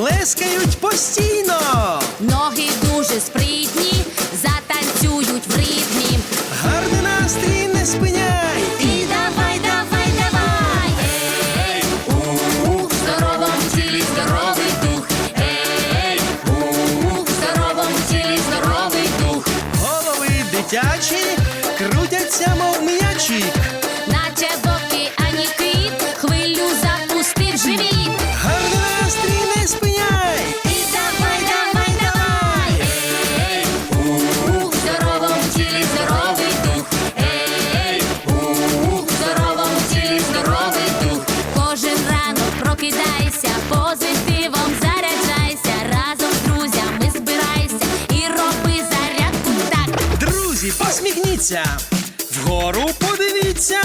плескають постійно. Ноги дуже спритні, затанцюють в ритмі. Гарний настрій не спиняй. І давай, давай, давай. Ей, ух, в здоровому тілі здоровий дух. Ей, ух, в здоровому тілі здоровий дух. Голови дитячі крутяться, мов м'ячі. посміхніться, вгору подивіться.